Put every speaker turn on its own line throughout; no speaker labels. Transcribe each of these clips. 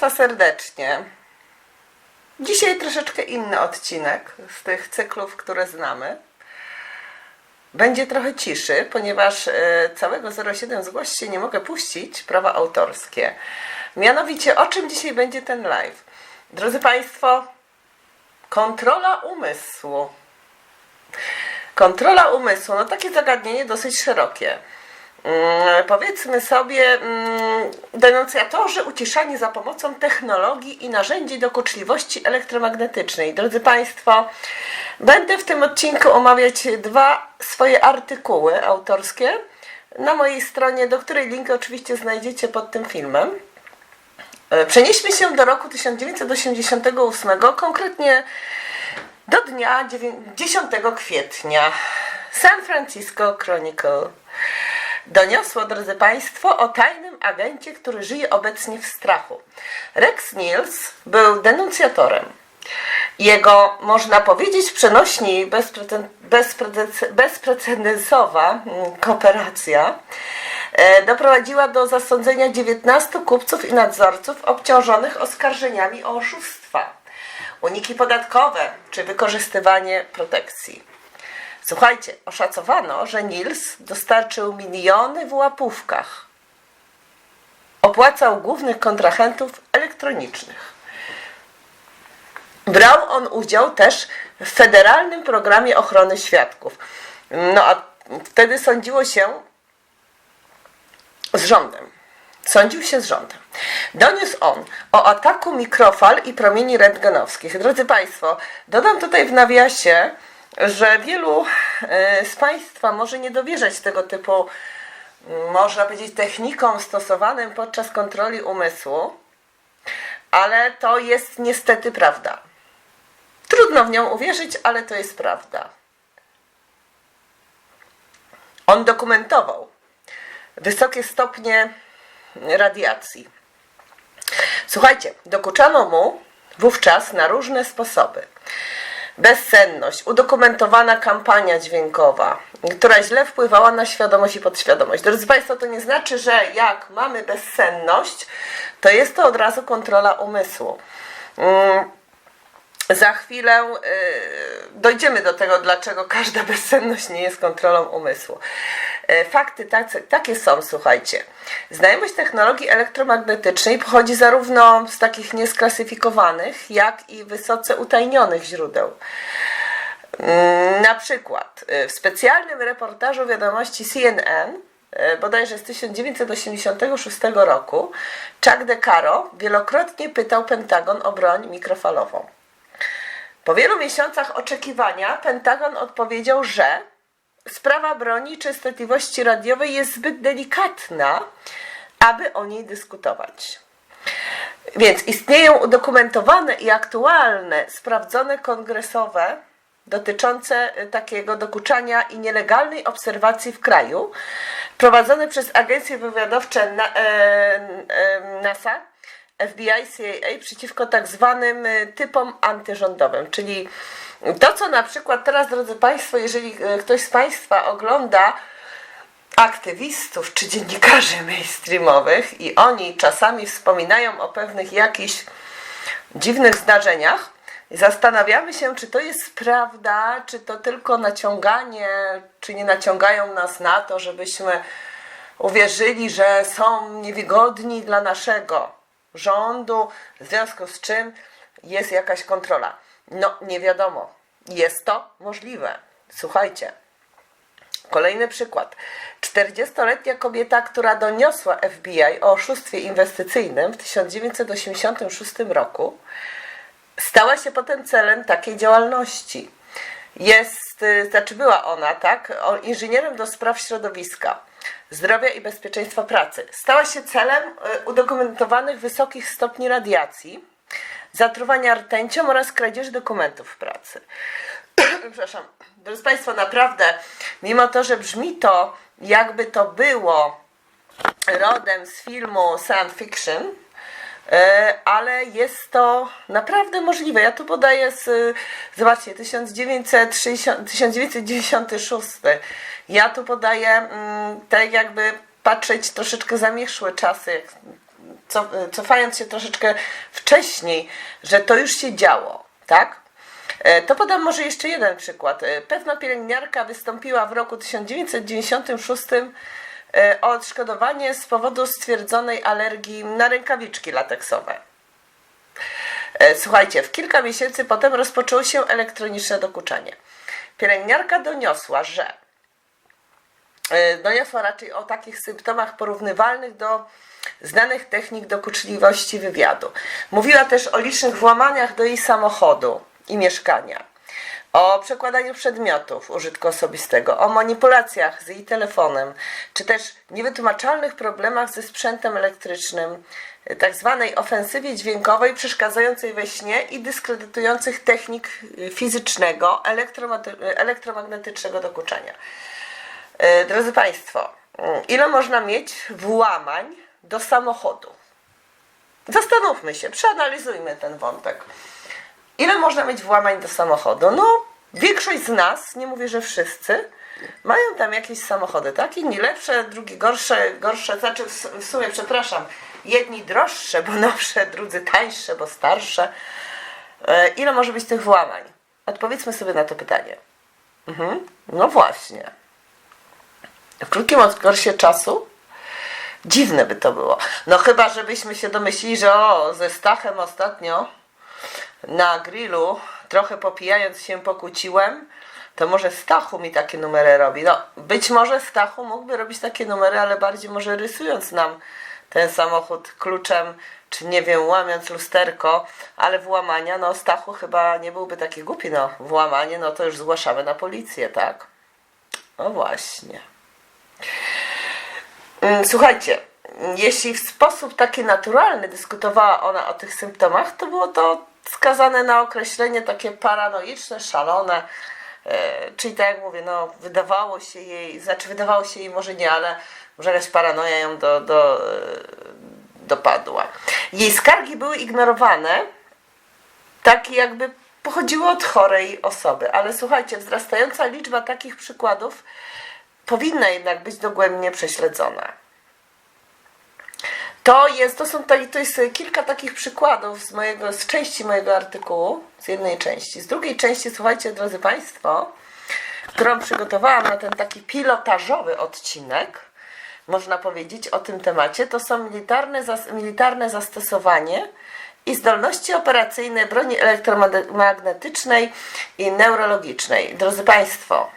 Państwa serdecznie. Dzisiaj troszeczkę inny odcinek z tych cyklów, które znamy. Będzie trochę ciszy, ponieważ e, całego 07 zgłoś się nie mogę puścić, prawa autorskie. Mianowicie, o czym dzisiaj będzie ten live? Drodzy Państwo, kontrola umysłu. Kontrola umysłu, no takie zagadnienie dosyć szerokie. Mm, powiedzmy sobie, mm, denuncjatorzy uciszani za pomocą technologii i narzędzi dokuczliwości elektromagnetycznej. Drodzy Państwo, będę w tym odcinku omawiać dwa swoje artykuły autorskie na mojej stronie, do której link oczywiście znajdziecie pod tym filmem. E, Przenieśmy się do roku 1988, konkretnie do dnia 9 10 kwietnia. San Francisco Chronicle doniosło, drodzy Państwo, o tajnym agencie, który żyje obecnie w strachu. Rex Niels był denuncjatorem. Jego, można powiedzieć, przenośni bezpreceden- bezpreceden- bezprecedensowa mm, kooperacja e, doprowadziła do zasądzenia 19 kupców i nadzorców obciążonych oskarżeniami o oszustwa, uniki podatkowe czy wykorzystywanie protekcji. Słuchajcie, oszacowano, że Nils dostarczył miliony w łapówkach. Opłacał głównych kontrahentów elektronicznych. Brał on udział też w federalnym programie ochrony świadków. No a wtedy sądziło się z rządem. Sądził się z rządem. Doniósł on o ataku mikrofal i promieni rentgenowskich. Drodzy Państwo, dodam tutaj w nawiasie, że wielu e, z Państwa może nie dowierzać tego typu, m, można powiedzieć, technikom stosowanym podczas kontroli umysłu, ale to jest niestety prawda. Trudno w nią uwierzyć, ale to jest prawda. On dokumentował wysokie stopnie radiacji. Słuchajcie, dokuczano mu wówczas na różne sposoby. Bezsenność, udokumentowana kampania dźwiękowa, która źle wpływała na świadomość i podświadomość. Drodzy Państwo, to nie znaczy, że jak mamy bezsenność, to jest to od razu kontrola umysłu. Za chwilę y, dojdziemy do tego, dlaczego każda bezsenność nie jest kontrolą umysłu. Y, fakty tacy, takie są, słuchajcie. Znajomość technologii elektromagnetycznej pochodzi zarówno z takich niesklasyfikowanych, jak i wysoce utajnionych źródeł. Mm, Na przykład y, w specjalnym reportażu wiadomości CNN bodajże z 1986 roku Chuck DeCaro wielokrotnie pytał Pentagon o broń mikrofalową. Po wielu miesiącach oczekiwania Pentagon odpowiedział, że sprawa broni częstotliwości radiowej jest zbyt delikatna, aby o niej dyskutować. Więc istnieją udokumentowane i aktualne, sprawdzone kongresowe dotyczące y, takiego dokuczania i nielegalnej obserwacji w kraju, prowadzone przez agencje wywiadowcze e, e, NASA, FBI, CIA przeciwko tak zwanym y, typom antyrządowym, czyli to, co na przykład teraz, drodzy Państwo, jeżeli y, ktoś z Państwa ogląda aktywistów czy dziennikarzy mainstreamowych i oni czasami wspominają o pewnych jakichś dziwnych zdarzeniach, zastanawiamy się, czy to jest prawda, czy to tylko naciąganie, czy nie naciągają nas na to, żebyśmy uwierzyli, że są niewygodni dla naszego rządu, w związku z czym jest jakaś kontrola. No, nie wiadomo. Jest to możliwe. Słuchajcie. Kolejny przykład. 40-letnia kobieta, która doniosła FBI o oszustwie inwestycyjnym w 1986 roku, stała się potem celem takiej działalności. Jest, y, znaczy była ona, tak, inżynierem do spraw środowiska, zdrowia i bezpieczeństwa pracy. Stała się celem y, udokumentowanych wysokich stopni radiacji, zatruwania rtęcią oraz kradzieży dokumentów pracy. Przepraszam. Drodzy Państwo, naprawdę, mimo to, że brzmi to, jakby to było rodem z filmu science fiction, ale jest to naprawdę możliwe. Ja tu podaję z, zobaczcie, 1960, 1996. Ja tu podaję mm, tak jakby patrzeć troszeczkę zamierzchłe czasy, cofając się troszeczkę wcześniej, że to już się działo, tak? E, To podam może jeszcze jeden przykład. E, Pewna pielęgniarka wystąpiła w roku 1996 e, o odszkodowanie z powodu stwierdzonej alergii na rękawiczki lateksowe. E, Słuchajcie, w kilka miesięcy potem rozpoczęło się elektroniczne dokuczanie. Pielęgniarka doniosła, że e, doniosła raczej o takich symptomach porównywalnych do znanych technik dokuczliwości wywiadu. Mówiła też o licznych włamaniach do jej samochodu i mieszkania, o przekładaniu przedmiotów użytku osobistego, o manipulacjach z jej telefonem, czy też niewytłumaczalnych problemach ze sprzętem elektrycznym, tak zwanej ofensywie dźwiękowej przeszkadzającej we śnie i dyskredytujących technik fizycznego, elektromagnetycznego dokuczania. E, Drodzy Państwo, mm, ile można mieć włamań do samochodu? Zastanówmy się, przeanalizujmy ten wątek. Ile można mieć włamań do samochodu? No, większość z nas, nie mówię, że wszyscy, mają tam jakieś samochody, tak? Inni lepsze, drugi gorsze, gorsze, znaczy w sumie, przepraszam, jedni droższe, bo nowsze, drudzy tańsze, bo starsze. E, Ile może być tych włamań? Odpowiedzmy sobie na to pytanie. Mhm. No właśnie. W krótkim okresie czasu dziwne by to było. No chyba, żebyśmy się domyślili, że o, ze Stachem ostatnio na grillu, trochę popijając się pokłóciłem, to może Stachu mi takie numery robi. No, być może Stachu mógłby robić takie numery, ale bardziej może rysując nam ten samochód kluczem, czy nie wiem, łamiąc lusterko, ale włamania, no Stachu chyba nie byłby taki głupi, no włamanie, no to już zgłaszamy na policję, tak? No właśnie. Mm, Słuchajcie, jeśli w sposób taki naturalny dyskutowała ona o tych symptomach, to było to skazane na określenie takie paranoiczne, szalone. E, czyli tak jak mówię, no wydawało się jej, znaczy wydawało się jej może nie, ale może jakaś paranoja ją do, do, e, dopadła. Jej skargi były ignorowane, tak jakby pochodziły od chorej osoby. Ale słuchajcie, wzrastająca liczba takich przykładów powinna jednak być dogłębnie prześledzona. To jest, to są tutaj, to jest kilka takich przykładów z mojego, z części mojego artykułu, z jednej części. Z drugiej części, słuchajcie, drodzy Państwo, którą przygotowałam na ten taki pilotażowy odcinek, można powiedzieć, o tym temacie, to są militarne, zas- militarne zastosowanie i zdolności operacyjne broni elektromagnetycznej i neurologicznej. Drodzy Państwo,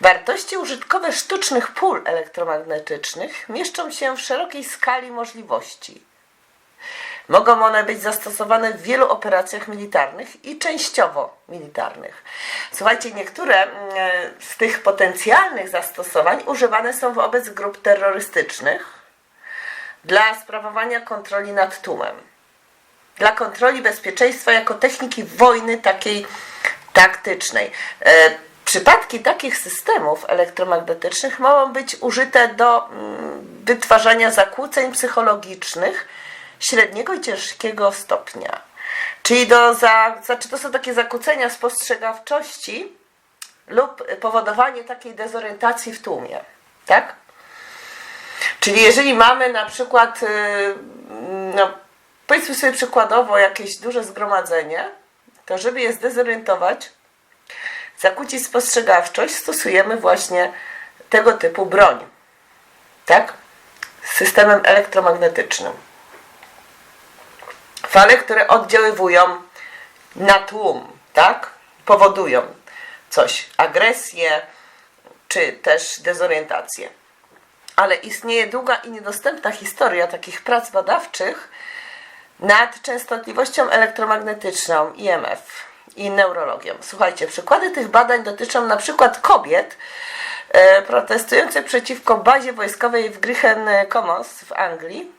Wartości użytkowe sztucznych pól elektromagnetycznych mieszczą się w szerokiej skali możliwości. Mogą one być zastosowane w wielu operacjach militarnych i częściowo militarnych. Słuchajcie, niektóre mm, z tych potencjalnych zastosowań używane są wobec grup terrorystycznych dla sprawowania kontroli nad tłumem dla kontroli bezpieczeństwa jako techniki wojny takiej taktycznej. Przypadki takich systemów elektromagnetycznych mogą być użyte do mm, wytwarzania zakłóceń psychologicznych średniego i ciężkiego stopnia. Czyli do za, znaczy to są takie zakłócenia spostrzegawczości lub powodowanie takiej dezorientacji w tłumie. Tak? Czyli jeżeli mamy na przykład, y, no, powiedzmy sobie przykładowo jakieś duże zgromadzenie, to żeby je zdezorientować, zakłócić spostrzegawczość, stosujemy właśnie tego typu broń. Tak? Z systemem elektromagnetycznym. Fale, które oddziaływują na tłum, tak? Powodują coś, agresję, czy też dezorientację ale istnieje długa i niedostępna historia takich prac badawczych nad częstotliwością elektromagnetyczną IMF i neurologią. Słuchajcie, przykłady tych badań dotyczą na przykład kobiet e, protestujących przeciwko bazie wojskowej w Grychen Commons w Anglii,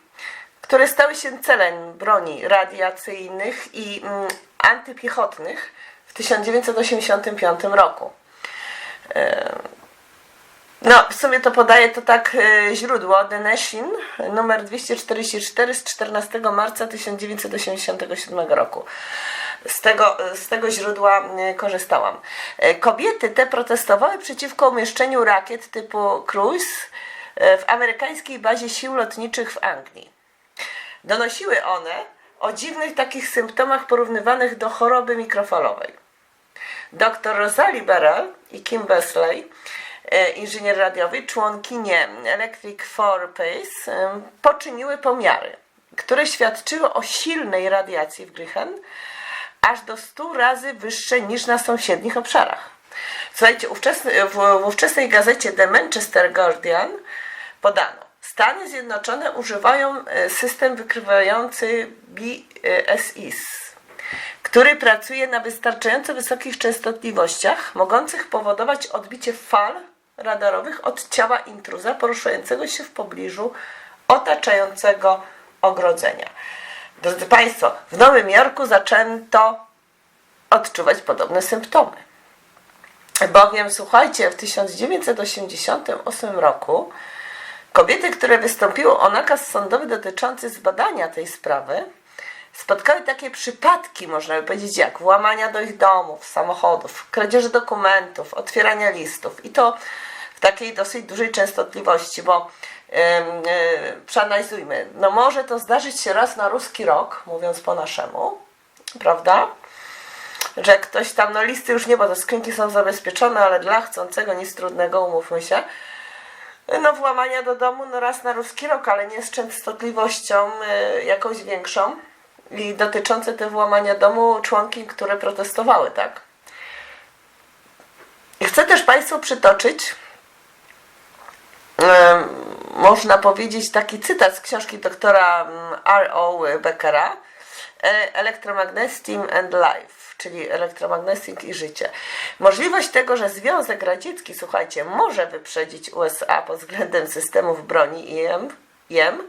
które stały się celem broni radiacyjnych i mm, antypiechotnych w 1985 roku. No, w sumie to podaje to tak e, źródło The Nation, numer 244 z 14 marca 1987 roku. Z tego, z tego źródła e, korzystałam. E, Kobiety te protestowały przeciwko umieszczeniu rakiet typu Cruise e, w amerykańskiej bazie sił lotniczych w Anglii. Donosiły one o dziwnych takich symptomach porównywanych do choroby mikrofalowej. Dr Rosalie Barrel i Kim Besley, e, inżynier radiowy, członkinie Electric for Peace, poczyniły pomiary, które świadczyły o silnej radiacji w Grychen, aż do 100 razy wyższej niż na sąsiednich obszarach. Słuchajcie, ówczesny, w, w ówczesnej gazecie The Manchester Guardian podano, Stany Zjednoczone używają e, system wykrywający BSIS, który pracuje na wystarczająco wysokich częstotliwościach, mogących powodować odbicie fal radarowych od ciała intruza poruszającego się w pobliżu otaczającego ogrodzenia. Drodzy Państwo, w Nowym Jorku zaczęto odczuwać podobne symptomy. Bowiem, słuchajcie, w 1988 roku kobiety, które wystąpiły o nakaz sądowy dotyczący zbadania tej sprawy, spotkały takie przypadki, można by powiedzieć, jak włamania do ich domów, samochodów, kradzieży dokumentów, otwierania listów i to w takiej dosyć dużej częstotliwości, bo yy, yy, przeanalizujmy, no może to zdarzyć się raz na ruski rok, mówiąc po naszemu, prawda? Że ktoś tam, no listy już nie, bo te skrzynki są zabezpieczone, ale dla chcącego nic trudnego, umówmy się, no włamania do domu no raz na ruski rok, ale nie z częstotliwością y, jakąś większą i dotyczące te włamania domu członki, które protestowały, tak? Chcę też Państwu przytoczyć można powiedzieć taki cytat z książki doktora mm, R.O. Beckera e, Electromagnetism and Life, czyli elektromagnetyzm i życie. Możliwość tego, że Związek Radziecki, słuchajcie, może wyprzedzić USA pod względem systemów broni IM, IM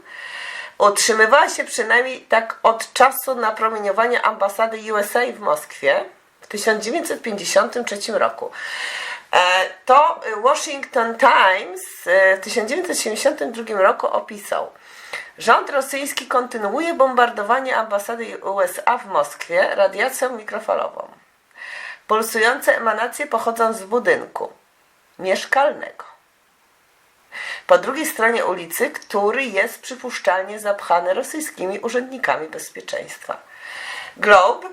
utrzymywała się przynajmniej tak od czasu napromieniowania ambasady USA w Moskwie w 1953 roku. E, To Washington Times e, w 1972 roku opisał. Rząd rosyjski kontynuuje bombardowanie ambasady USA w Moskwie radiacją mikrofalową. Pulsujące emanacje pochodzą z budynku mieszkalnego. Po drugiej stronie ulicy, który jest przypuszczalnie zapchany rosyjskimi urzędnikami bezpieczeństwa. Globe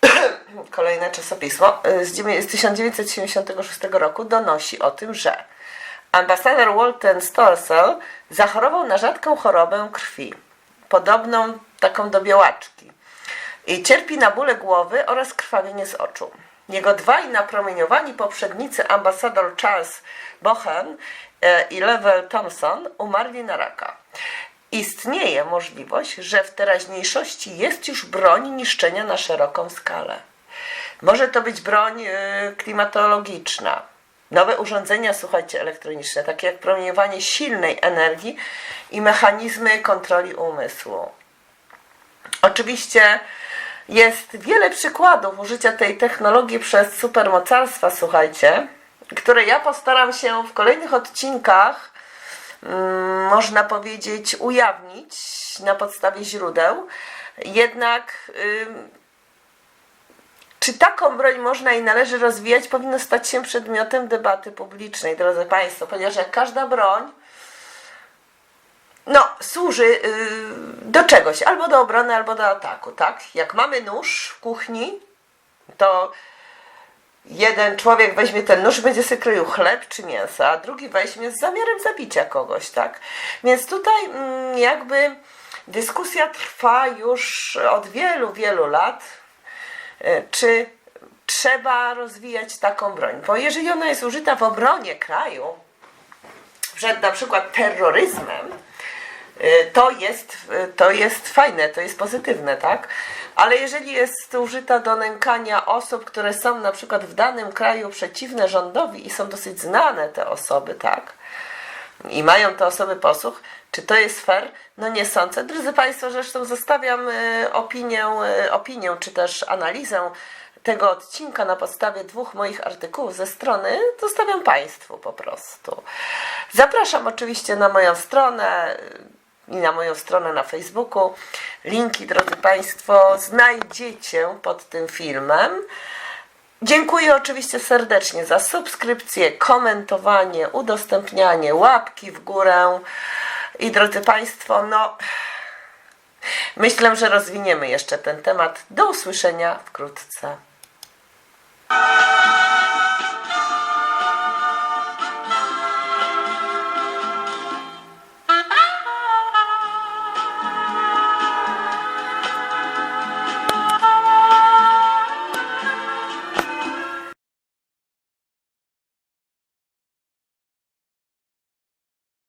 kolejne czasopismo z dziewię- z 1976 roku donosi o tym, że ambasador Walton Storsell zachorował na rzadką chorobę krwi, podobną taką do białaczki i cierpi na bóle głowy oraz krwawienie z oczu. Jego dwaj napromieniowani poprzednicy, ambasador Charles Bochen e, i Level Thompson, umarli na raka. Istnieje możliwość, że w teraźniejszości jest już broń niszczenia na szeroką skalę. Może to być broń e, klimatologiczna. Nowe urządzenia, słuchajcie, elektroniczne, takie jak promieniowanie silnej energii i mechanizmy kontroli umysłu. Oczywiście jest wiele przykładów użycia tej technologii przez supermocarstwa, słuchajcie, które ja postaram się w kolejnych odcinkach, można powiedzieć, ujawnić na podstawie źródeł. Jednak czy taką broń można i należy rozwijać, powinno stać się przedmiotem debaty publicznej, drodzy Państwo, ponieważ jak każda broń, no, służy y, do czegoś, albo do obrony, albo do ataku, tak? Jak mamy nóż w kuchni, to jeden człowiek weźmie ten nóż, będzie sobie chleb czy mięso, a drugi weźmie z zamiarem zabicia kogoś, tak? Więc tutaj mm, jakby dyskusja trwa już od wielu, wielu lat, y, czy trzeba rozwijać taką broń. Bo jeżeli ona jest użyta w obronie kraju, przed na przykład terroryzmem, to jest, y, to jest fajne, to jest pozytywne, tak? Ale jeżeli jest użyta do nękania osób, które są na przykład w danym kraju przeciwne rządowi i są dosyć znane te osoby, tak? I mają te osoby posłuch, czy to jest fair? No nie sądzę. Drodzy Państwo, zresztą zostawiam y, opinię, y, opinię czy też analizę tego odcinka na podstawie dwóch moich artykułów ze strony, zostawiam Państwu po prostu. Zapraszam oczywiście na moją stronę y, i na moją stronę na Facebooku. Linki, drodzy Państwo, znajdziecie pod tym filmem. Dziękuję oczywiście serdecznie za subskrypcję, komentowanie, udostępnianie, łapki w górę. I drodzy Państwo, no Myślę, że rozwiniemy jeszcze ten temat. Do usłyszenia wkrótce.